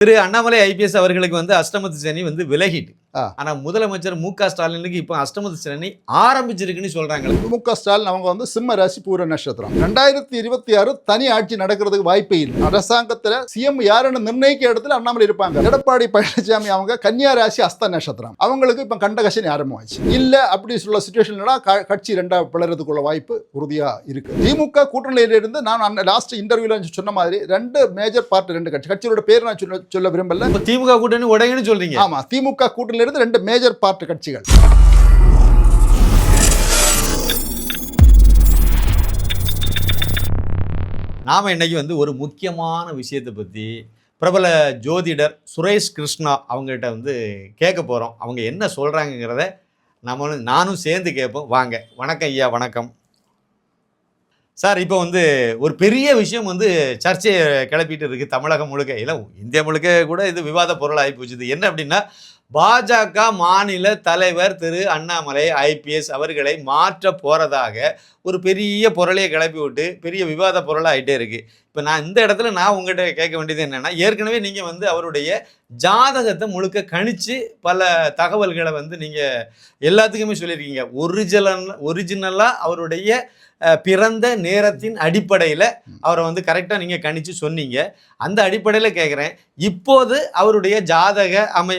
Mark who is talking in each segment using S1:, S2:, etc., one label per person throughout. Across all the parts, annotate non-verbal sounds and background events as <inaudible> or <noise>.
S1: Thiru Annamalai IPS அவர்களுக்கு வந்து அஷ்டமத்து சனி வந்து விலகிட்டு. ஆனா முதலமைச்சர் மு க ஸ்டாலினுக்கு இப்போ அஷ்டமத்து சனி ஆரம்பிச்சிருக்குன்னு சொல்றாங்க
S2: மு க ஸ்டாலின் அவங்க வந்து சிம்ம ராசி பூர நட்சத்திரம். ரெண்டாயிரத்தி இருபத்தி ஆறு தனி ஆட்சி நடக்கிறதுக்கு வாய்ப்பே இல்லை. அரசாங்கத்துல சிஎம் யாருன்னு நிர்ணயிக்க இடத்துல அண்ணாமலை இருப்பாங்க. எடப்பாடி பழனிசாமி அவங்க கன்னியா ராசி அஸ்த நட்சத்திரம். அவங்களுக்கு இப்ப கண்டகசனி ஆரம்பமாச்சு. இல்ல அப்படி சொல்ல சுச்சுவேஷன்ல கட்சி ரெண்டா பிளறதுக்குள்ள வாய்ப்பு உறுதியா இருக்கு. திமுக கூட்டணியில இருந்து நான் லாஸ்ட் இன்டர்வியூல சொன்ன மாதிரி ரெண்டு மேஜர் பார்ட் ரெண்டு கட்சி. கட்சியோட பேர் நான் சொல்ல விரும்பல.
S1: திமுக கூட்டணி உடையன்னு சொல்றீங்க.
S2: ஆமா திமுக கூட்டணியில இருந்து ரெண்டு மேஜர் பார்ட் கட்சிகள்.
S1: நாம இன்னைக்கு வந்து ஒரு முக்கியமான விஷயத்தை பத்தி பிரபல ஜோதிடர் சுரேஷ் கிருஷ்ணா அவங்ககிட்ட வந்து கேட்க போறோம். அவங்க என்ன சொல்கிறாங்கங்கிறத நம்மளும் நானும் சேர்ந்து கேட்போம். வாங்க. வணக்கம் ஐயா வணக்கம். சார் இப்போ வந்து ஒரு பெரிய விஷயம் வந்து சர்ச்சையை கிளப்பிட்டு இருக்குது தமிழகம் முழுக்க. இல்லை இந்தியா முழுக்க கூட இது விவாத பொருள் ஆகி போச்சுது. என்ன அப்படின்னா பாஜக மாநில தலைவர் திரு அண்ணாமலை ஐபிஎஸ் அவர்களை மாற்ற போகிறதாக ஒரு பெரிய பொருளையை கிளப்பி விட்டு பெரிய விவாத பொருளாக ஆகிட்டே இருக்குது இப்போ நான் இந்த இடத்துல நான் உங்கள்கிட்ட கேட்க வேண்டியது என்னென்னா ஏற்கனவே நீங்கள் வந்து அவருடைய ஜாதகத்தை முழுக்க கணிச்சு பல தகவல்களை வந்து நீங்கள் எல்லாத்துக்குமே சொல்லியிருக்கீங்க. ஒரிஜினல் ஒரிஜினலாக அவருடைய பிறந்த நேரத்தின் அடிப்படையில் அவரை வந்து கரெக்டாக நீங்கள் கணிச்சு சொன்னீங்க. அந்த அடிப்படையில் கேட்குறேன் இப்போது அவருடைய ஜாதக அமை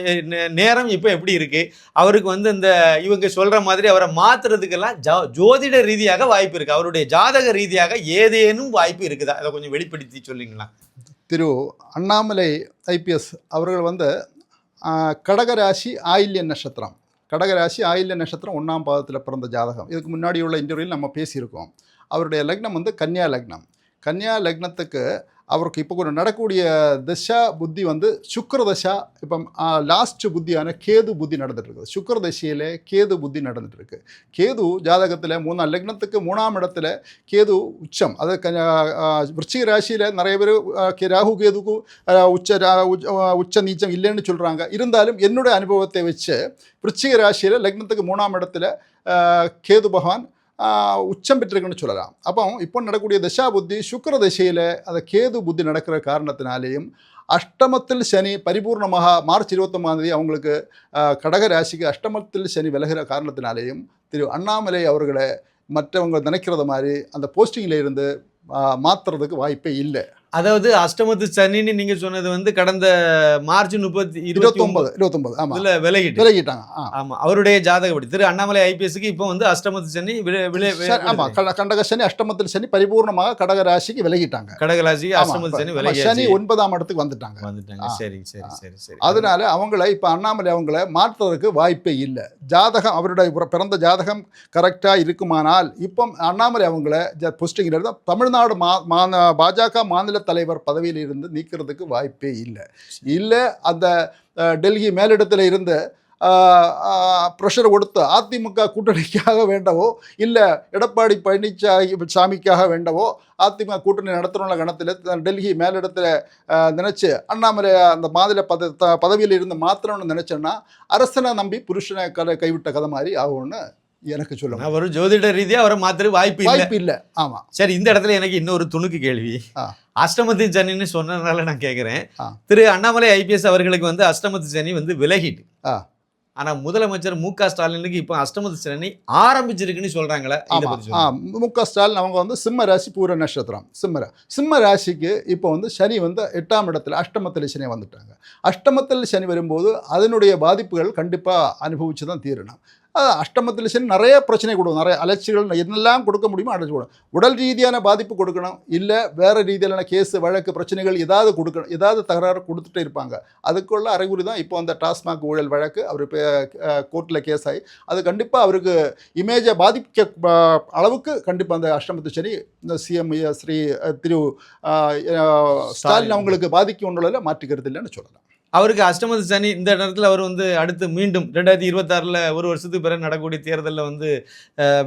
S1: நேரம் இப்போ எப்படி இருக்குது அவருக்கு வந்து இந்த இவங்க சொல்கிற மாதிரி அவரை மாத்துறதுக்கெல்லாம் ஜா ஜோதிட ரீதியாக வாய்ப்பு இருக்குது அவருடைய ஜாதக ரீதியாக ஏதேனும் வாய்ப்பு இருக்குதா? அதை கொஞ்சம் வெளிப்படுத்தி சொல்லிங்களா
S2: திரு அண்ணாமலை ஐபிஎஸ் அவர்கள் வந்து கடகராசி ஆயில்ய நட்சத்திரம். கடகராசி ஆயில்ய நட்சத்திரம் ஒன்றாம் பாதத்தில் பிறந்த ஜாதகம். இதுக்கு முன்னாடி உள்ள இன்டர்வியூவில் நம்ம பேசியிருக்கோம். அவருடைய லக்னம் வந்து கன்னியா லக்னம். கன்னியா லக்னத்துக்கு அவருக்கு இப்போ கூட நடக்கக்கூடிய தசா புத்தி வந்து சுக்கிர தசா இப்போ லாஸ்ட் புத்தியான கேது புத்தி நடந்துட்டு இருக்குது சுக்கிர கேது புத்தி நடந்துட்டு கேது ஜாதகத்தில் மூணாம் லக்னத்துக்கு மூணாம் இடத்துல கேது உச்சம். அது விருச்சிக ராசியில் நிறைய பேர் ராகு கேதுக்கு உச்ச உச்ச நீச்சம் இல்லைன்னு சொல்கிறாங்க இருந்தாலும் என்னுடைய அனுபவத்தை வச்சு விருச்சிக ராசியில் லக்னத்துக்கு மூணாம் இடத்துல கேது பகவான் உச்சம் பெற்றிருக்குன்னு சொல்லலாம். அப்போ இப்போ நடக்கக்கூடிய தசா புத்தி சுக்கர தசையில் அந்த கேது புத்தி நடக்கிற காரணத்தினாலேயும் அஷ்டமத்தில் சனி பரிபூர்ணமாக மார்ச் இருபத்தொம்பதாம் தேதி அவங்களுக்கு கடக ராசிக்கு அஷ்டமத்தில் சனி விலகிற காரணத்தினாலேயும் திரு அண்ணாமலை அவர்களை மற்றவங்க நினைக்கிறத மாதிரி அந்த போஸ்டிங்கில் இருந்து மாற்றுறதுக்கு வாய்ப்பே இல்லை.
S1: அதாவது அஷ்டமத்து சனின்னு நீங்க சொன்னது வந்து கடந்த மார்ச் முப்பத்தி
S2: இருபத்தொன்பது இருபத்தொன்பது ஆமாம்
S1: இதுல விலகிட்டு.
S2: விலகிட்டாங்க
S1: ஆமா அவருடைய ஜாதகப்படி. திரு அண்ணாமலை ஐபிஎஸ்க்கு இப்போ வந்து அஷ்டமத்து சனி
S2: ஆமா
S1: விலகுது.
S2: கட- கண்டக சனி அஷ்டமத்தில் சனி பரிபூர்ணமாக கடக ராசிக்கு விலகிட்டாங்க.
S1: கடகராசிக்கு
S2: ஆமா,
S1: அஷ்டமத்து சனி
S2: ஆமா,
S1: விலகி
S2: சனி ஒன்பதாம் இடத்துக்கு வந்துட்டாங்க.
S1: வந்துட்டாங்க. சரி சரி சரி சரி.
S2: அதனால அவங்கள இப்ப அண்ணாமலை அவங்கள மாற்றுறதுக்கு வாய்ப்பே இல்லை. ஜாதகம் அவருடைய பிற- பிறந்த ஜாதகம் கரெக்டா இருக்குமானால் இப்போ அண்ணாமலை அவங்கள போஸ்டிங்கில் இருந்து தமிழ்நாடு மா- பாஜக மாநில தலைவர் பதவியில் இருந்து நீக்கிறதுக்கு வாய்ப்பே இல்லை. இல்லை அந்த டெல்லி மேலிடத்தில் இருந்து ப்ரெஷர் கொடுத்து அதிமுக கூட்டணிக்காக வேண்டவோ இல்லை எடப்பாடி பழனிசாமி சாமிக்காக வேண்டவோ அதிமுக கூட்டணி நடத்தணும்ல கணத்தில் டெல்லி மேலிடத்தில் நினச்சி அண்ணாமலை அந்த மாநில பத பதவியில் இருந்து மாத்திரம்னு நினச்சேன்னா அரசனை நம்பி புருஷனை கதை கைவிட்ட கதை மாதிரி ஆகும்னு எனக்கு சொல்லுங்க
S1: அவர் ஜோதிட ரீதியா அவரை மாத்திர வாய்ப்பு இல்லை.
S2: வாய்ப்பு இல்லை. ஆமாம்
S1: சரி இந்த இடத்துல எனக்கு இன்னொரு துணுக்கு கேள்வி. அஷ்டமத்து சனின்னு சொன்னதுனால நான் கேட்குறேன். திரு அண்ணாமலை ஐபிஎஸ் அவர்களுக்கு வந்து அஷ்டமத்து சனி வந்து விலகிட்டு.
S2: ஆ.
S1: ஆனா முதலமைச்சர் மு க ஸ்டாலினுக்கு இப்போ அஷ்டமத்து சனி ஆரம்பிச்சிருக்குன்னு சொல்லுங்க.
S2: மு க ஸ்டாலின் அவங்க வந்து சிம்ம ராசி பூர நட்சத்திரம். சிம்ம சிம்ம ராசிக்கு இப்போ வந்து சனி வந்து எட்டாம் இடத்துல அஷ்டமத்தில் சனி வந்துட்டாங்க. அஷ்டமத்தில் சனி வரும்போது அதனுடைய பாதிப்புகள் கண்டிப்பாக அனுபவிச்சு தான் தீரணும். அஷ்டமத்தில் சனி நிறைய பிரச்சனை கொடுக்கும். நிறைய அலட்சிகள் என்னெல்லாம் கொடுக்க முடியுமோ அடைச்சு கொடுக்கும். உடல் ரீதியான பாதிப்பு கொடுக்கணும். இல்லை வேறு ரீதியிலான கேஸு வழக்கு பிரச்சனைகள் ஏதாவது கொடுக்கணும். ஏதாவது தகராறு கொடுத்துட்டே இருப்பாங்க. அதுக்குள்ள அறிகுறி தான் இப்போ அந்த டாஸ்மாக் ஊழல் வழக்கு அவர் கோர்ட்டில் கேஸ் ஆகி அது கண்டிப்பாக அவருக்கு இமேஜை பாதிக்க அளவுக்கு கண்டிப்பாக அந்த அஷ்டமத்து சனி இந்த சிஎம் ஸ்ரீ திரு ஸ்டாலின் அவங்களுக்கு பாதிக்கும் ஒன்றில் மாற்றுக்கிறது இல்லைன்னு சொல்லலாம்.
S1: அவருக்கு அஷ்டமத்து சனி இந்த நேரத்தில் அவர் வந்து அடுத்து மீண்டும் ரெண்டாயிரத்தி இருபத்தாறில் ஒரு வருஷத்துக்கு பிறகு நடக்கக்கூடிய தேர்தலில் வந்து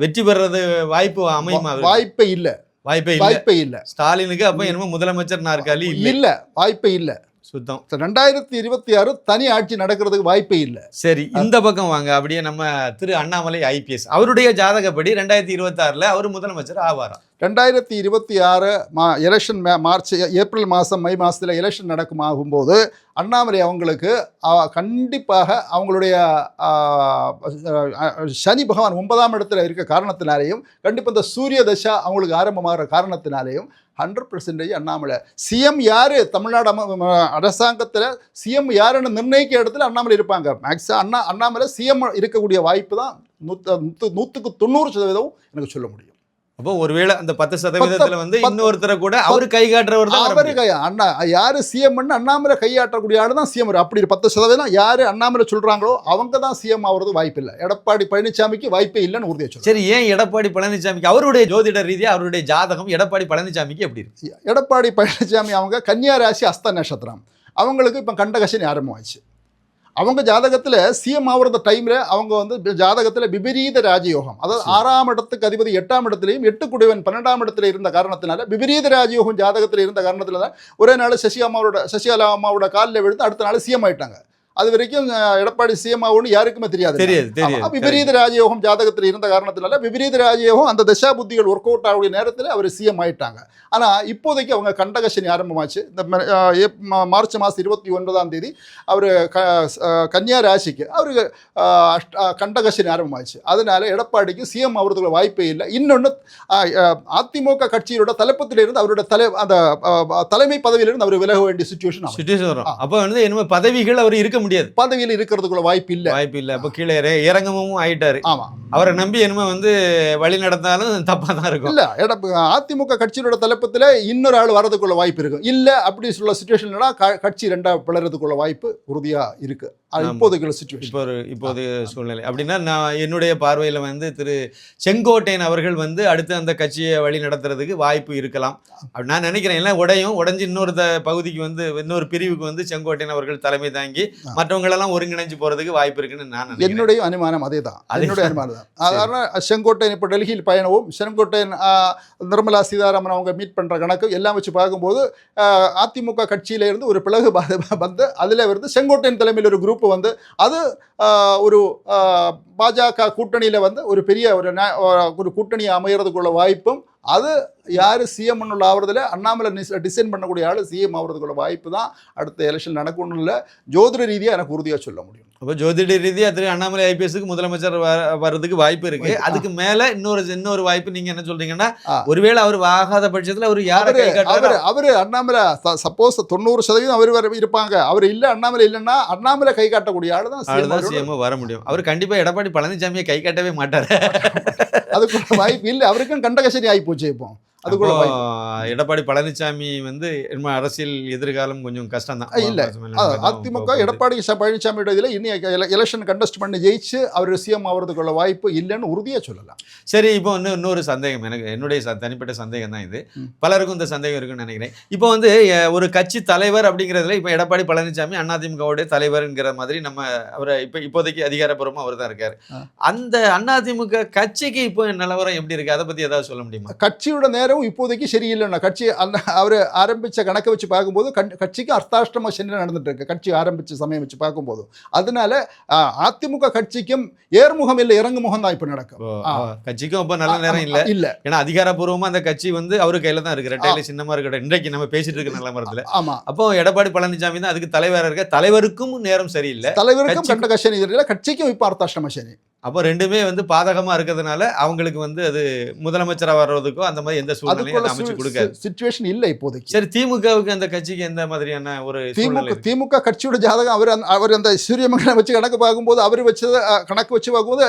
S1: வெற்றி பெறது வாய்ப்பு அமையுமா?
S2: வாய்ப்பே இல்லை.
S1: வாய்ப்பே
S2: வாய்ப்பே இல்லை.
S1: ஸ்டாலினுக்கு அப்ப என்னமோ முதலமைச்சர் நாற்காலி இல்லை.
S2: இல்லை. வாய்ப்பே இல்லை.
S1: சுத்தம்.
S2: ரெண்டாயிரத்தி இருபத்தி ஆறு தனி ஆட்சி நடக்கிறதுக்கு வாய்ப்பே இல்லை.
S1: சரி இந்த பக்கம் வாங்க. அப்படியே நம்ம திரு அண்ணாமலை ஐபிஎஸ். அவருடைய ஜாதகப்படி ரெண்டாயிரத்தி இருபத்தாறுல அவர் முதலமைச்சர் ஆவாரா?
S2: ரெண்டாயிரத்தி இருபத்தி ஆறு மா எலெக்ஷன் மே மார்ச் ஏப்ரல் மாதம் மை மாதத்தில் எலெக்ஷன் நடக்கும் ஆகும்போது அண்ணாமலை அவங்களுக்கு கண்டிப்பாக அவங்களுடைய சனி பகவான் ஒன்பதாம் இடத்துல இருக்க காரணத்தினாலேயும் கண்டிப்பாக இந்த சூரிய தசா அவங்களுக்கு ஆரம்பமாகிற காரணத்தினாலேயும் ஹண்ட்ரட் பர்சன்டேஜ் அண்ணாமலை. சிஎம் யார்? தமிழ்நாடு அரசாங்கத்தில் சிஎம் யாருன்னு நிர்ணயிக்க இடத்துல அண்ணாமலை இருப்பாங்க. மேக்ஸிமம் அண்ணா அண்ணாமலை சிஎம் இருக்கக்கூடிய வாய்ப்பு தான் நூற்று நூற்று நூற்றுக்கு தொண்ணூறு சதவீதம் எனக்கு சொல்ல முடியும்.
S1: அப்போ ஒருவேளை அந்த பத்து சதவீதத்துல வந்து இன்னொருத்தரை கூட அவர் கை காட்டுறவர் தான் வர
S2: அவரு. கை அண்ணா யாரு சிஎம் அண்ணாமலை கையாற்றக்கூடிய ஆளு தான் சிஎம் அப்படி பத்து சதவீதம் யாரு அண்ணாமலை சொல்றாங்களோ அவங்க தான் சிஎம் ஆகிறது வாய்ப்பு இல்லை. எடப்பாடி பழனிசாமிக்கு வாய்ப்பே இல்லைன்னு உறுதியை சொல்றேன்.
S1: சரி ஏன் எடப்பாடி பழனிசாமிக்கு அவருடைய ஜோதிட ரீதியா அவருடைய ஜாதகம் எடப்பாடி பழனிசாமிக்கு எப்படி இருக்கு?
S2: எடப்பாடி பழனிசாமி அவங்க கன்னியா ராசி அஸ்த நட்சத்திரம். அவங்களுக்கு இப்போ கண்டகசனி ஆரம்பமாச்சு அவங்க ஜாதகத்தில் சிஎம் ஆகுற டைமில் அவங்க வந்து ஜாதகத்தில் விபரீத ராஜயோகம் அதாவது. ஆறாம் இடத்துக்கு அதிபதி எட்டாம் இடத்துலையும் எட்டு குடிவன் பன்னெண்டாம் இடத்துல இருந்த காரணத்தினால விபரீத ராஜயோகம் ஜாதகத்தில் இருந்த காரணத்தில் தான் ஒரே நாள் சசி அம்மாவோட சசிகலா அம்மாவோட காலில் விழுந்து அடுத்த நாள் சிஎம் ஆயிட்டாங்க அது வரைக்கும் எடப்பாடி சிஎம் ஆகும்னு யாருக்குமே தெரியாது.
S1: தெரியாது
S2: விபரீத ராஜயோகம் ஜாதகத்தில் இருந்த காரணத்தினால விபரீத ராஜயோகம் அந்த தசா புத்திகள் ஒர்க் அவுட் ஆகக்கூடிய நேரத்தில் அவர் சிஎம் ஆயிட்டாங்க. ஆனால் இப்போதைக்கு அவங்க கண்டகசனி ஆரம்பமாச்சு. இந்த மார்ச் மாதம் இருபத்தி ஒன்பதாம் தேதி அவர் கன்னியா ராசிக்கு அவருக்கு ஆ, கண்டகசனி ஆரம்பமாச்சு. அதனால எடப்பாடிக்கு சிஎம் ஆகிறதுக்கு வாய்ப்பே இல்லை. இன்னொன்று அதிமுக கட்சியோட தலைப்பத்திலிருந்து அவரோட தலை அந்த தலைமை பதவியிலிருந்து அவர் விலக வேண்டிய சுச்சுவேஷன்
S1: சுச்சுவேஷன் வரும். அப்போ வந்து இனிமே பதவிகள் அவர் இருக்க முடியாது.
S2: பதவியில் இருக்கிறதுக்குள்ள வாய்ப்பு இல்லை
S1: வாய்ப்பு இல்லை அப்போ கீழே இற- இறங்கமும் ஆயிட்டாரு.
S2: ஆமாம்
S1: அவரை நம்பி இனிமே வந்து வழி நடந்தாலும் தப்பா தான் இருக்கும்.
S2: இல்ல அதிமுக கட்சியோட தலைப்பத்தில் இன்னொரு ஆள் வரதுக்குள்ள வாய்ப்பு இருக்கு. இல்ல அப்படி சொல்ல சுச்சுவேஷன்லனா கட்சி ரெண்டா பிளறதுக்குள்ள வாய்ப்பு உறுதியா இருக்கு. இப்போதைக்குள்ள சுச்சுவேஷன்
S1: இப்போ ஒரு சூழ்நிலை. அப்படின்னா நான் என்னுடைய பார்வையில் வந்து திரு செங்கோட்டையன் அவர்கள் வந்து அடுத்து அந்த கட்சியை வழி நடத்துறதுக்கு வாய்ப்பு இருக்கலாம். அப்படி நான் நினைக்கிறேன். எல்லாம் உடையும். உடைஞ்சு இன்னொரு த பகுதிக்கு வந்து இன்னொரு பிரிவுக்கு வந்து செங்கோட்டையன் அவர்கள் தலைமை தாங்கி. மற்றவங்களெல்லாம் ஒருங்கிணைஞ்சு போறதுக்கு வாய்ப்பு இருக்குன்னு நான்
S2: என்னுடைய அனுமானம் அதே தான் என்னுடைய அனுமானம் தான். அதனால செங்கோட்டையன் இப்போ டெல்லியில் பயணவும் செங்கோட்டையன் நிர்மலா சீதாராமன் அவங்க மீட் பண்ற கணக்கு எல்லாம் வச்சு பார்க்கும்போது அதிமுக கட்சியில இருந்து ஒரு பிளகு வந்து அதில் வந்து செங்கோட்டையன் தலைமையில் ஒரு குரூப் வந்து அது ஒரு பாஜக கூட்டணியில் வந்து ஒரு பெரிய ஒரு ஒரு கூட்டணி அமைகிறதுக்குள்ள வாய்ப்பும் அது யார் சிஎம் உள்ள ஆகிறதுல அண்ணாமலை டிசைன் பண்ணக்கூடிய ஆள் சிஎம் ஆகிறதுக்குள்ள வாய்ப்பு தான் அடுத்த எலெக்ஷன் நடக்கணும் இல்லை. ஜோதிட ரீதியாக எனக்கு உறுதியாக சொல்ல முடியும்.
S1: அப்போ ஜோதிட ரீதியா திரு அண்ணாமலை ஐபிஎஸ்க்கு முதலமைச்சர் வர- வர்றதுக்கு வாய்ப்பு இருக்கு. அதுக்கு மேல இன்னொரு இன்னொரு வாய்ப்பு நீங்க என்ன சொல்றீங்கன்னா. ஒருவேளை அவர் ஆகாத பட்சத்துல அவர் யாரை
S2: அவரு அவரு அண்ணாமலை சப்போஸ் தொண்ணூறு சதவீதம் அவர் வர இருப்பாங்க. அவர் இல்ல அண்ணாமலை இல்லைன்னா அண்ணாமலை கை காட்டக்கூடிய ஆளு தான்.
S1: சிஎம் வர முடியும். அவர் கண்டிப்பா எடப்பாடி பழனிசாமியை கை காட்டவே மாட்டாரு.
S2: அதுக்குள்ள வாய்ப்பு இல்லை. அவருக்கும் கண்டகசனி ஆகி போச்சு இப்போ.
S1: அப்போ
S2: வாய்ப்பு
S1: எடப்பாடி பழனிசாமி வந்து அரசியல் எதிர்காலம் கொஞ்சம் கஷ்டம் தான்
S2: இல்ல. அதிமுக எடப்பாடி பழனிசாமியோட இதில் இனி எலெக்ஷன் கண்டஸ்ட் பண்ணி ஜெயிச்சு அவர் சிஎம் ஆகிறதுக்குள்ள வாய்ப்பு இல்லைன்னு உறுதியா சொல்லலாம்.
S1: சரி இப்போ இன்னும் இன்னொரு சந்தேகம். எனக்கு என்னுடைய தனிப்பட்ட சந்தேகம் தான் இது. பலருக்கும் இந்த சந்தேகம் இருக்குன்னு நினைக்கிறேன். இப்போ வந்து ஒரு கட்சி தலைவர் அப்படிங்கிறதுல இப்போ எடப்பாடி பழனிசாமி அதிமுகவுடைய தலைவர்ங்கிற மாதிரி நம்ம அவரை இப்போ இப்போதைக்கு அதிகாரப்பூர்வமாக அவர் தான் இருக்காரு. அந்த அதிமுக கட்சிக்கு இப்போ நிலவரம் எப்படி இருக்கு? அதை பத்தி ஏதாவது சொல்ல முடியுமா?
S2: கட்சியோட நேரம் இப்போதைக்கு சரியில்லைண்ணா கட்சி அந்த அவர் ஆரம்பிச்ச கணக்கை வச்சு பார்க்கும்போது கட்சிக்கு அர்த்தாஷ்டம சனி நடந்துட்டு இருக்கு. கட்சி ஆரம்பிச்ச சமயம் வச்சு பார்க்கும்போது. அதனால அதிமுக கட்சிக்கும் ஏர்முகம் இல்லை இறங்குமுகம் தான் இப்போ நடக்கும்.
S1: கட்சிக்கும் இப்போ நல்ல நேரம் இல்ல.
S2: இல்ல.
S1: ஏன்னா அதிகாரப்பூர்வமா அந்த கட்சி வந்து அவரு கையில தான் இருக்கு. ரெட்டையில சின்னமா இருக்கட்டும். இன்றைக்கு நம்ம பேசிட்டு இருக்க நிலமரத்துல
S2: ஆமா.
S1: அப்போ எடப்பாடி பழனிசாமி தான் அதுக்கு தலைவரா இருக்க. தலைவருக்கும் நேரம் சரியில்லை.
S2: தலைவருக்கும் கண்டக சனி தெரியல கட்சிக்கும் இப்போ அர்த்தாஷ்டம சனி
S1: அப்போ ரெண்டுமே வந்து பாதகமா இருக்கிறதுனால அவங்களுக்கு வந்து அது முதலமைச்சரா வர்றதுக்கோ அந்த மாதிரி எந்த கொடுக்காது.
S2: சுச்சுவேஷன் இல்லை இப்போதைக்கு.
S1: சரி திமுகவுக்கு அந்த கட்சிக்கு எந்த மாதிரியான ஒரு சூழ்நிலை
S2: திமுக? திமுக கட்சியோட ஜாதகம் அவர் அவர் அந்த சூரியமங்கலம் வச்சு கணக்கு பார்க்கும்போது அவர் வச்சது அஹ், கணக்கு வச்சு பார்க்கும்போது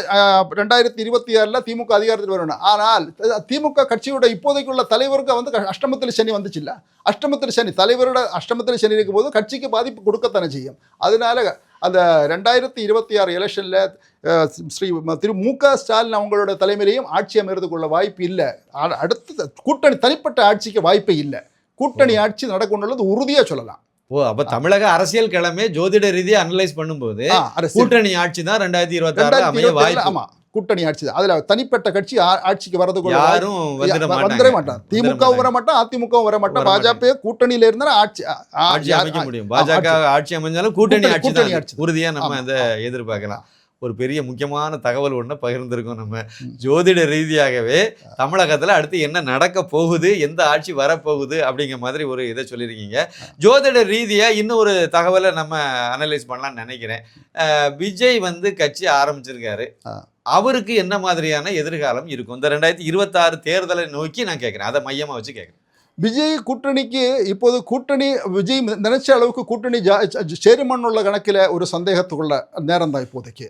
S2: ரெண்டாயிரத்தி இருபத்தி ஆறில் திமுக அதிகாரத்தில் வரணும் ஆனால் திமுக கட்சியோட இப்போதைக்குள்ள தலைவருக்கு வந்து அஷ்டமத்தில் சனி வந்துச்சு இல்ல அஷ்டமத்தில் சனி தலைவரோட அஷ்டமத்தில் சனி இருக்கும்போது கட்சிக்கு பாதிப்பு கொடுக்கத்தானே செய்யும்? அதனால அந்த ரெண்டாயிரத்தி இருபத்தி ஆறு எலெக்ஷனில் ஸ்ரீ திரு மு க ஸ்டாலின் அவங்களோட தலைமையிலையும் ஆட்சி அமைறதுக்குள்ள வாய்ப்பு இல்லை. அடுத்த கூட்டணி தனிப்பட்ட ஆட்சிக்கு வாய்ப்பே இல்லை. கூட்டணி ஆட்சி நடக்கும்ன்றது உறுதியா சொல்லலாம்.
S1: ஓ அப்ப தமிழக அரசியல் கிழமை ஜோதிட ரீதியா அனலைஸ் பண்ணும்போது. கூட்டணி ஆட்சி தான் ரெண்டாயிரத்தி இருபத்தி ஆறு அமைய வாய்ப்பு.
S2: ஆமா. கூட்டணி ஆட்சி. அதுல தனிப்பட்ட கட்சி ஆட்சிக்கு வரதுக்குள்ள
S1: யாரும் வந்துட
S2: மாட்டான் திமுகவும் வர மாட்டான் அதிமுகவும் வர மாட்டான் பாஜக கூட்டணியில இருந்தா ஆட்சி
S1: ஆட்சி அமைக்க முடியும். பாஜக ஆட்சி. அமைஞ்சாலும் கூட்டணி
S2: கூட்டணி-
S1: ஆட்சி. உறுதியா நம்ம. அதை எதிர்பார்க்கலாம். ஒரு பெரிய முக்கியமான தகவல் ஒன்று பகிர்ந்திருக்கோம் நம்ம. ஜோதிட ரீதியாகவே தமிழகத்தில் அடுத்து என்ன நடக்க போகுது எந்த ஆட்சி வரப்போகுது அப்படிங்கிற மாதிரி ஒரு இதை சொல்லியிருக்கீங்க. ஜோதிட ரீதியாக இன்னும் ஒரு தகவலை நம்ம அனலைஸ் பண்ணலாம்னு நினைக்கிறேன். விஜய் வந்து கட்சி ஆரம்பிச்சிருக்காரு. அவருக்கு என்ன மாதிரியான எதிர்காலம் இருக்கும்? இந்த ரெண்டாயிரத்தி இருபத்தாறு தேர்தலை நோக்கி நான் கேட்குறேன். அதை மையமாக வச்சு கேட்குறேன்.
S2: விஜய் கூட்டணிக்கு இப்போது கூட்டணி விஜய் நினைச்ச அளவுக்கு கூட்டணி ஜா- உள்ள கணக்கில் ஒரு சந்தேகத்துக்குள்ள நேரம் தான் இப்போதைக்கு.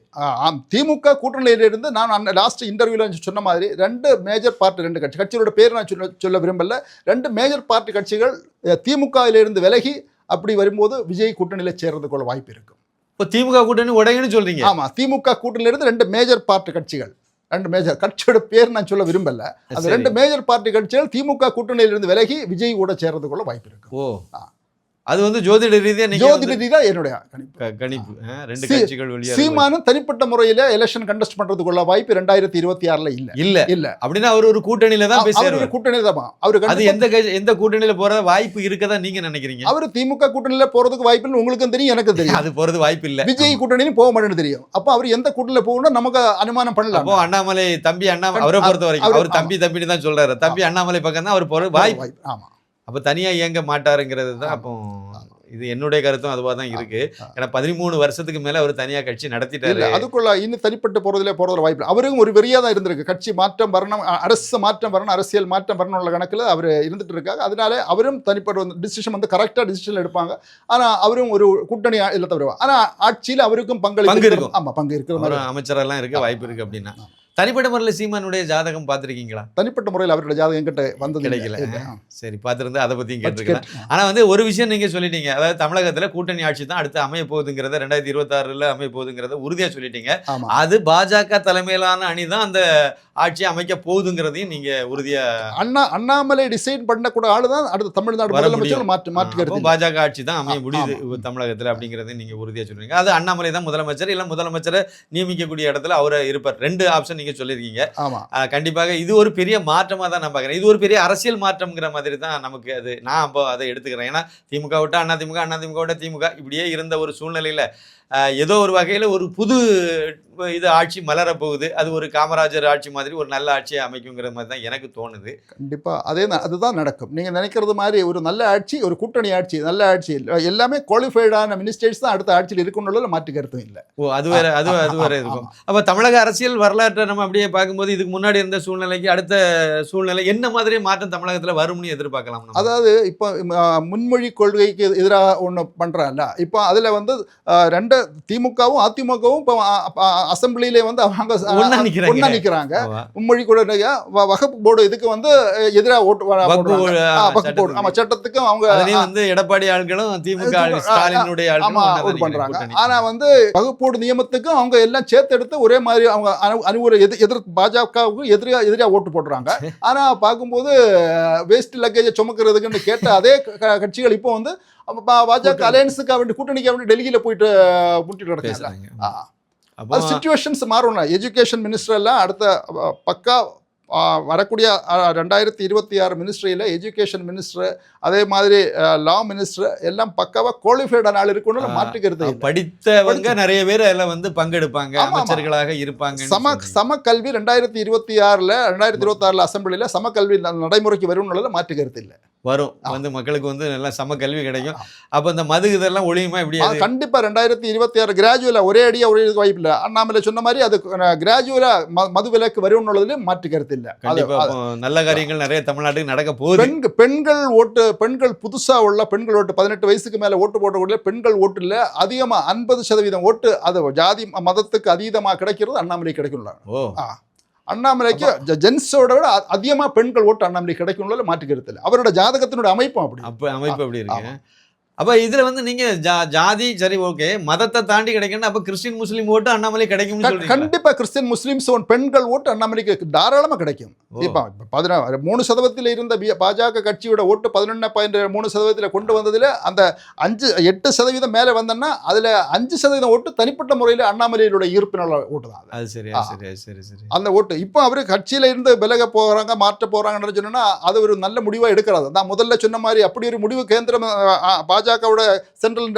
S2: திமுக கூட்டணியிலிருந்து நான் லாஸ்ட் இன்டர்வியூவில் சொன்ன மாதிரி ரெண்டு மேஜர் பார்ட்டி ரெண்டு கட்சி கட்சிகளோட பேர் நான் சொல்ல சொல்ல விரும்பல. ரெண்டு மேஜர் பார்ட்டி கட்சிகள் திமுகவிலிருந்து விலகி அப்படி வரும்போது விஜய் கூட்டணியில் சேர்றதுக்குள்ள வாய்ப்பு இருக்கும்
S1: இப்போ திமுக கூட்டணி உடையன்னு சொல்றீங்க.
S2: ஆமாம் திமுக கூட்டணியிலிருந்து ரெண்டு மேஜர் பார்ட்டி கட்சிகள். ரெண்டு மேஜர் கட்சியோட பேர் நான் சொல்ல விரும்பல. அந்த. ரெண்டு மேஜர் பார்ட்டி கட்சிகள் திமுக கூட்டணியிலிருந்து விலகி விஜய் கூட சேர்றதுக்குள்ள வாய்ப்பு இருக்கு.
S1: ஓ. அது வந்து ஜோதிட ரீதியாக நீங்க
S2: ஜோதிட
S1: வந்து
S2: ரீதியா என்னுடைய கணிப்பு.
S1: கணிப்பு. ரெண்டு கட்சிகள் வெளியாக
S2: சீமானும் தனிப்பட்ட முறையில எலெக்ஷன் கண்டெஸ்ட் பண்றதுக்குள்ள வாய்ப்பு ரெண்டாயிரத்தி இருபத்தி ஆறுல இல்ல.
S1: இல்ல.
S2: இல்ல.
S1: அப்படின்னா அவர் ஒரு கூட்டணியில தான் போய்
S2: அவரு
S1: சேருவார்.
S2: கூட்டணி தான் அவரு
S1: அது எந்த எந்த கூட்டணியில போற வாய்ப்பு இருக்கதா நீங்க நினைக்கிறீங்க?
S2: அவரு திமுக கூட்டணியில போறதுக்கு வாய்ப்பு உங்களுக்கும் தெரியும் எனக்கும் தெரியும்.
S1: அது போறது வாய்ப்பு இல்ல.
S2: விஜய் கூட்டணியும் போக மாட்டேன்னு தெரியும். அப்போ அவர் எந்த கூட்டணியில போகணும் நமக்கு அனுமானம் பண்ணலாம்.
S1: அப்போ அண்ணாமலை தம்பி அண்ணாமலை அவரை பொறுத்த வரைக்கும்
S2: அவரு-
S1: தம்பி தம்பின்னு தான் சொல்றாரு. தம்பி அண்ணாமலை பக்கம் தான் அவர் வாய்ப்பு.
S2: வாய்ப்பு. ஆமா.
S1: அப்ப தனியா இயங்க மாட்டாருங்கிறது தான் அப்போ இது என்னுடைய கருத்தும் அதுவா தான் இருக்கு. ஏன்னா பதிமூணு வருஷத்துக்கு மேல அவர் தனியா கட்சி நடத்திட்டாரு.
S2: அதுக்குள்ள இன்னும் தனிப்பட்டு போறதுல போறதுல வாய்ப்பு. அவருக்கும் ஒரு வெறியா தான் இருந்திருக்கு. கட்சி மாற்றம் வரணும் அரசு மாற்றம் வரணும் அரசியல் மாற்றம் வரணும் உள்ள கணக்குல அவர் இருந்துட்டு இருக்காங்க அதனால அவரும் தனிப்பட்ட டிசிஷன் வந்து கரெக்டா டிசிஷன் எடுப்பாங்க. ஆனா அவரும் ஒரு கூட்டணி இல்ல தவிர ஆனா ஆட்சியில அவருக்கும் பங்களிப்பு
S1: பங்கு இருக்கும்.
S2: ஆமா பங்கு இருக்கிற
S1: அமைச்சரெல்லாம் இருக்கு வாய்ப்பு இருக்கு அப்படின்னா. தனிப்பட்ட முறையில் சீமானுடைய ஜாதகம் பார்த்திருக்கீங்களா?
S2: தனிப்பட்ட முறையில் அவரோட ஜாதகம் என்கிட்ட வந்தது.
S1: கிடைக்கல. சரி பார்த்துருந்து அதை பத்தியும்
S2: வச்சு
S1: கேட்டுக்கலாம்
S2: கேட்டு-
S1: ஆனா வந்து ஒரு விஷயம் நீங்க சொல்லிட்டீங்க. அதாவது தமிழகத்துல கூட்டணி ஆட்சி தான் அடுத்து அமைய போகுதுங்கிறத ரெண்டாயிரத்தி இருபத்தாறுல அமைய போகுதுங்கிறத உறுதியா சொல்லிட்டீங்க. அது பாஜக தலைமையிலான அணி தான் அந்த ஆட்சி அமைக்க போகுதுங்கிறதையும் நீங்க உறுதியா
S2: அண்ணா அண்ணாமலை டிசைட் பண்ணக்கூட ஆளு தான் அடுத்த தமிழ்நாடு முதலமைச்சர். மாற்று மாற்று
S1: அப்போ
S2: கருத்து
S1: பாஜக ஆட்சி தான் அமைய முடியுது தமிழகத்துல அப்படிங்கறத நீங்க உறுதியா சொல்றீங்க. அது அண்ணாமலை தான் முதலமைச்சர். இல்ல முதலமைச்சரை நியமிக்கக்கூடிய இடத்துல அவரை இருப்பார். ரெண்டு ஆப்ஷன் நீங்க சொல்லியிருக்கீங்க.
S2: ஆமா.
S1: கண்டிப்பாக இது ஒரு பெரிய மாற்றமா தான் நான் பார்க்குறேன். இது ஒரு பெரிய அரசியல் மாற்றம்ங்கிற மாதிரி தான் நமக்கு அது நான் அப்போ அதை எடுத்துக்கிறேன். ஏன்னா திமுக விட்டா அண்ணா திமுக அண்ணா திமுக விட்டா திமுக. இப்படியே இருந்த ஒரு சூழ்நிலையில ஏதோ ஒரு வகையில் ஒரு புது இது ஆட்சி மலரப் போகுது அது ஒரு காமராஜர் ஆட்சி மாதிரி ஒரு நல்ல ஆட்சியை அமைக்குங்கிற மாதிரி தான் எனக்கு தோணுது.
S2: கண்டிப்பா. அதே தான் அதுதான் நடக்கும். நீங்க நினைக்கிறது மாதிரி ஒரு நல்ல ஆட்சி ஒரு கூட்டணி ஆட்சி நல்ல ஆட்சி எல்லாமே குவாலிஃபைடான மினிஸ்டர்ஸ் தான் அடுத்த ஆட்சியில் இருக்கணும்னு மாற்று கருத்தும் இல்லை.
S1: ஓ அது வேற அது அது வேற இருக்கும். அப்போ தமிழக அரசியல் வரலாற்றை நம்ம அப்படியே பார்க்கும்போது இதுக்கு முன்னாடி இருந்த சூழ்நிலைக்கு அடுத்த சூழ்நிலை என்ன மாதிரி மாற்றம் தமிழகத்தில் வரும்னு எதிர்பார்க்கலாம் நம்ம?
S2: அதாவது இப்போ முன்மொழி கொள்கைக்கு எதிராக ஒன்று பண்ணுறாங்கல்ல இப்போ அதில் வந்து ரெண்டு திமுகவும் அதிமுகவும் இப்போ அசம்பிளியிலே வந்து அவங்க. ஒன்றா நிற்கிறாங்க. முன்மொழி கொள்கை வகுப்பு போர்டு இதுக்கு வந்து எதிராக ஓட்டு வகுப்பு போர்டு
S1: சட்டத்துக்கு.
S2: ஆமா சட்டத்துக்கும் அவங்க
S1: வந்து எடப்பாடி ஆட்களும் திமுக ஸ்டாலினுடைய ஆட்களும்
S2: ஆமா
S1: ஒண்ணா தான்
S2: ஓட்டு பண்றாங்க
S1: நிக்கிறாங்க,
S2: ஆனா வந்து வகுப்போடு நியமத்துக்கும் அவங்க எல்லாம் சேர்த்து எடுத்து ஒரே மாதிரி அவங்க அனுகூல எதிர் எதிர் பாஜகவுக்கு எதிரியா எதிரியா ஓட்டு போடுறாங்க. ஆனா பார்க்கும்போது வேஸ்ட் லக்கேஜை சுமக்கிறதுக்குன்னு கேட்ட அதே கட்சிகள் இப்போ வந்து பாஜக அலையன்ஸுக்கு வேண்டி கூட்டணிக்கு வேண்டி டெல்லியில போயிட்டு முட்டிட்டு அது சுச்சுவேஷன்ஸ் மாறும் எஜுகேஷன் மினிஸ்டர் எல்லாம் அடுத்த பக்கா வரக்கூடிய ரெண்டாயிரத்தி இருபத்தி ஆறு மினிஸ்ட்ரியில் எஜுகேஷன் மினிஸ்டர் அதே மாதிரி லா மினிஸ்டர் எல்லாம் பக்காவா குவாலிஃபைடான ஆள் இருக்கணும்னு
S1: ஆ,
S2: மாற்றுக்கிறது இல்லை.
S1: படித்தவங்க நிறைய பேர் அதுல வந்து பங்கெடுப்பாங்க. அமைச்சர்களாக இருப்பாங்க
S2: சம சம கல்வி ரெண்டாயிரத்தி இருபத்தி ஆறுல ரெண்டாயிரத்தி இருபத்தி ஆறுல அசம்பிளில சம கல்வி நடைமுறைக்கு வரும்னு மாற்று கருத்து இல்லை
S1: வரும். வந்து மக்களுக்கு வந்து நல்லா சம கல்வி கிடைக்கும். அப்ப இந்த மது இதெல்லாம் ஒழியுமா இப்படி
S2: ஆ, கண்டிப்பா ரெண்டாயிரத்தி இருபத்தி ஆறு கிராஜுவலா ஒரே அடியா ஒரே இதுக்கு வாய்ப்பு இல்லை. அண்ணாமலை சொன்ன மாதிரி அது கிராஜுவலா மது விலக்கு வரும்னுள்ளதுல மாற்று கருத்து இல்லை. அது-
S1: கண்டிப்பா.
S2: அது-
S1: அப்போ நல்ல காரியங்கள் நிறைய தமிழ்நாட்டுக்கு நடக்க போகுது.
S2: பெண் பெண்கள் ஓட்டு பெண்கள் புதுசா உள்ள பெண்கள் ஓட்டு பதினெட்டு வயசுக்கு மேல ஓட்டு போடக்கூடிய பெண்கள் ஓட்டுல அதிகமா ஐம்பது சதவீதம் ஓட்டு அது ஜாதி மதத்துக்கு அதீதமா கிடைக்கிறது அண்ணாமலை கிடைக்கும்ல.
S1: ஓ.
S2: அண்ணாமலைக்கு ஜென்ஸோட விட அ- அதிகமா பெண்கள் ஓட்டு அண்ணாமலை கிடைக்கும்ல மாற்று கருத்து இல்லை அவரோட ஜாதகத்தினுடைய அமைப்பும் அப்படி.
S1: அப்ப அமைப்பு அப்படி இருக்கு. அப்ப இதுல வந்து நீங்க ஜா- ஜாதி சரி ஓகே. மதத்தை தாண்டி கிடைக்கணும் அப்ப கிறிஸ்டின் முஸ்லீம் ஓட்டு அண்ணாமலை கிடைக்கும்னு
S2: கண்-
S1: சொல்றீங்க
S2: கண்டிப்பா கிறிஸ்டியன் முஸ்லிம்ஸ் பெண்கள் ஓட்டு அண்ணாமலைக்கு தாராளமா கிடைக்கும். இப்ப பதினாறு மூணு சதவீதத்தில் இருந்த பாஜக கட்சியோட ஓட்டு பதினொன்று பாயிண்ட் மூணு சதவீதத்தில் கொண்டு வந்ததுல அந்த அஞ்சு எட்டு சதவீதம் மேலே வந்தோன்னா அதுல அஞ்சு சதவீதம் ஓட்டு தனிப்பட்ட முறையில் அண்ணாமலையோட ஈர்ப்பினால ஓட்டு தான் அது.
S1: சரி சரி சரி சரி.
S2: அந்த ஓட்டு. இப்போ அவரு கட்சியில இருந்து விலக போறாங்க மாற்ற போறாங்கன்னு சொன்னா அது ஒரு நல்ல முடிவா எடுக்கிறது நான் முதல்ல சொன்ன மாதிரி அப்படி ஒரு முடிவு கேந்திரம் பாஜக பாஜகவோட சென்ட்ரல்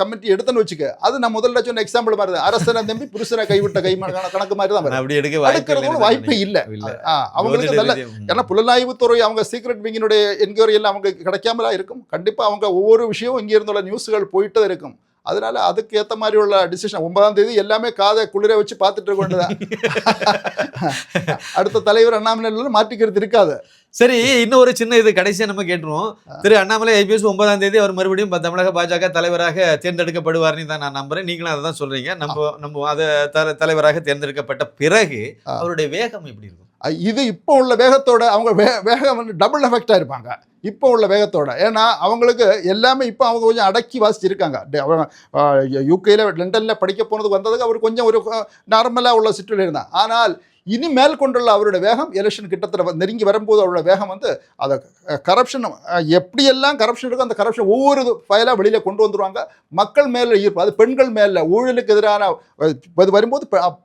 S2: கமிட்டி எடுத்துன்னு வச்சுக்க அது நான் முதல்ல சொன்ன எக்ஸாம்பிள் மாதிரி தான் அரசனை தம்பி புருஷனை கைவிட்ட கை கணக்கு மாதிரி தான்
S1: அப்படி எடுக்க வாய்ப்பு
S2: அடுக்கிறதுக்கு வாய்ப்பே இல்லை. அவங்களுக்கு நல்ல ஏன்னா புலனாய்வுத்துறை அவங்க சீக்ரெட் விங்கினுடைய என்கொயரி எல்லாம் அவங்க கிடைக்காமலா இருக்கும். கண்டிப்பா அவங்க ஒவ்வொரு விஷயமும் இங்க இருந்துள்ள நியூஸ்கள் போயிட்டு தான் இருக்கும். அதனால அதுக்கு ஏத்த மாதிரி உள்ள டிசிஷன் ஒன்பதாம் தேதி எல்லாமே காதை குளிர வச்சு பார்த்துட்டு இருக்க வேண்டியதான் <laughs> அடுத்த தலைவர் அண்ணாமலை மாற்றிக்கிறது இருக்காது.
S1: சரி இன்னும் ஒரு சின்ன இது கடைசியா நம்ம கேட்டுருவோம். திரு அண்ணாமலை ஐபிஎஸ் ஒன்பதாம் தேதி அவர் மறுபடியும் தமிழக பாஜக தலைவராக தேர்ந்தெடுக்கப்படுவார்னு தான் நான் நம்புறேன். நீங்களும் அதை தான் சொல்றீங்க. நம்ம நம்ம அதை தல- தலைவராக தேர்ந்தெடுக்கப்பட்ட பிறகு. அவருடைய வேகம் எப்படி இருக்கும்?
S2: இது இப்போ உள்ள வேகத்தோட அவங்க வே வேகம் வந்து டபுள் எஃபெக்டாக இருப்பாங்க. இப்போ உள்ள வேகத்தோட. ஏன்னா அவங்களுக்கு எல்லாமே இப்போ அவங்க கொஞ்சம் அடக்கி வாசிச்சிருக்காங்க. யூகேல லண்டனில் படிக்க போனதுக்கு வந்ததுக்கு அவர் கொஞ்சம் ஒரு நார்மலாக உள்ள சுற்றுலா இருந்தார் ஆனால் இனிமேல் கொண்டுள்ள அவருடைய வேகம் எலெக்ஷன் கிட்டத்தட்ட நெருங்கி வரும்போது அவரோட வேகம் வந்து அதை கரப்ஷன் எப்படியெல்லாம் கரப்ஷன் இருக்கோ அந்த கரப்ஷன் ஒவ்வொரு ஃபைலாக வெளியில் கொண்டு வந்துருவாங்க. மக்கள் மேலே ஈர்ப்பு அது பெண்கள் மேலே ஊழலுக்கு எதிரான இது வரும்போது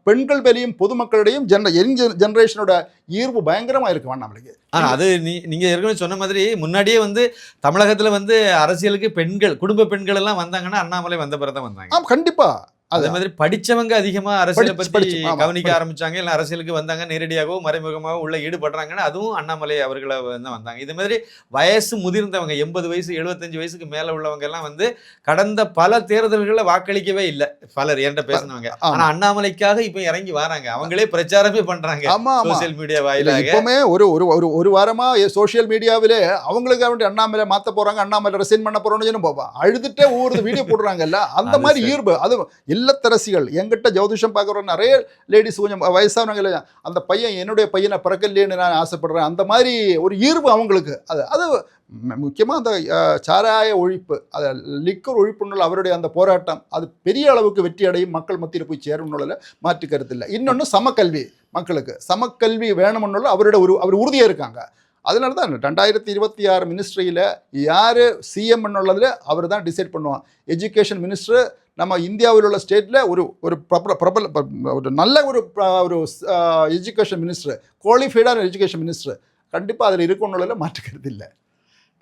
S2: பெண்கள் மேலேயும் பொதுமக்களிடையும் ஜென யங் ஜெனரேஷனோட ஈர்ப்பு பயங்கரமாக இருக்கு நம்மளுக்கு
S1: ஆனா அது நீ நீங்க ஏற்கனவே சொன்ன மாதிரி முன்னாடியே வந்து தமிழகத்துல வந்து அரசியலுக்கு பெண்கள் குடும்ப பெண்கள் எல்லாம் வந்தாங்கன்னா அண்ணாமலை வந்த பிறகு தான் வந்தாங்க.
S2: ஆம் கண்டிப்பா. அது
S1: மாதிரி படிச்சவங்க அதிகமா அரசியலை பத்தி கவனிக்க ஆரம்பிச்சாங்க இல்ல அரசியலுக்கு வந்தாங்க நேரடியாகவோ மறைமுகமாகவோ உள்ள ஈடுபடுறாங்கன்னா அதுவும் அண்ணாமலை அவர்களை வந்து வந்தாங்க. இது மாதிரி வயசு முதிர்ந்தவங்க எண்பது வயசு எழுபத்தஞ்சு வயசுக்கு மேல உள்ளவங்க எல்லாம் வந்து கடந்த பல தேர்தல்களில் வாக்களிக்கவே இல்லை. பலர் என்கிட்ட பேசினவங்க. ஆனா அண்ணாமலைக்காக இப்ப இறங்கி வராங்க. அவங்களே பிரச்சாரமே பண்றாங்க சோசியல் மீடியா வாயிலாக.
S2: ஒரு ஒரு ஒரு ஒரு வாரமா சோஷியல் மீடியாவிலே அவங்களுக்கு வேண்டி அண்ணாமலை மாத்த போறாங்க அண்ணாமலை ரெசைன் பண்ண போறோம்னு அழுதுட்டே ஒவ்வொரு வீடியோ போடுறாங்கல்ல? அந்த மாதிரி. ஈர்ப்பு. அது இல்லத்தரசிகள். எங்கிட்ட ஜோதிஷம் பார்க்குற நிறைய லேடிஸ் கொஞ்சம் வயசானவங்க இல்லையா, அந்த பையன் என்னுடைய பையனை பிறக்கலையேன்னு நான் ஆசைப்படுறேன். அந்த மாதிரி ஒரு ஈர்வு அவங்களுக்கு. அது அது முக்கியமாக அந்த சாராய ஒழிப்பு அது லிக்கர் ஒழிப்புன்னுள்ள அவருடைய அந்த போராட்டம் அது பெரிய அளவுக்கு வெற்றி அடையும் மக்கள் மத்தியில் போய் சேரும்னுள்ள மாற்று கருத்து இல்லை. இன்னொன்று சமக்கல்வி மக்களுக்கு. சமக்கல்வி வேணும்னுள்ள அவரோட ஒரு அவர் உறுதியாக இருக்காங்க. அதனால தான் ரெண்டாயிரத்தி இருபத்தி ஆறு மினிஸ்ட்ரியில் யார் சிஎம் உள்ளதில் அவர் தான் டிசைட் பண்ணுவான். எஜுகேஷன் மினிஸ்டர் நம்ம இந்தியாவில் உள்ள ஸ்டேட்டில் ஒரு ஒரு பிரபல ஒரு நல்ல ஒரு ஒரு எஜுகேஷன் மினிஸ்டர் குவாலிஃபைடான எஜுகேஷன் மினிஸ்டர் கண்டிப்பாக அதில் இருக்கணும்ல மாற்றுக்கிறது இல்லை.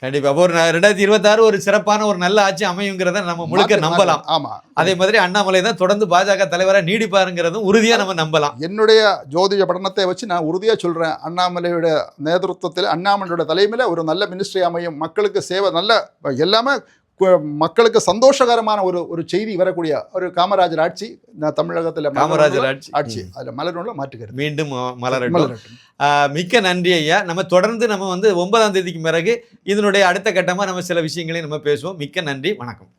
S1: கண்டிப்பா. அப்போ ஒரு ரெண்டாயிரத்தி இருபத்தாறு ஒரு சிறப்பான ஒரு நல்ல ஆட்சி அமையுங்கிறத நம்ம முழுக்க நம்பலாம்.
S2: ஆமாம்
S1: அதே மாதிரி அண்ணாமலை தான் தொடர்ந்து பாஜக தலைவரா நீடிப்பாருங்கிறதும் உறுதியா நம்ம நம்பலாம்.
S2: என்னுடைய ஜோதிட படினத்தை வச்சு நான் உறுதியாக சொல்கிறேன் அண்ணாமலையோட நேதൃത്വத்தில் அண்ணாமலையோட தலைமையில் ஒரு நல்ல மினிஸ்ட்ரி அமையும். மக்களுக்கு சேவை நல்ல எல்லாமே மக்களுக்கு சந்தோஷகரமான ஒரு ஒரு செய்தி வரக்கூடிய ஒரு காமராஜர் ஆட்சி தமிழகத்தில்
S1: காமராஜர் ஆட்சி.
S2: ஆட்சி. அதில் மலர்நூல மாற்றுகிறது
S1: மீண்டும் மலரட்டும் மிக்க நன்றி ஐயா. நம்ம தொடர்ந்து நம்ம வந்து ஒன்பதாம் தேதிக்கு பிறகு இதனுடைய அடுத்த கட்டமா நம்ம சில விஷயங்களையும் நம்ம பேசுவோம். மிக்க நன்றி. வணக்கம்.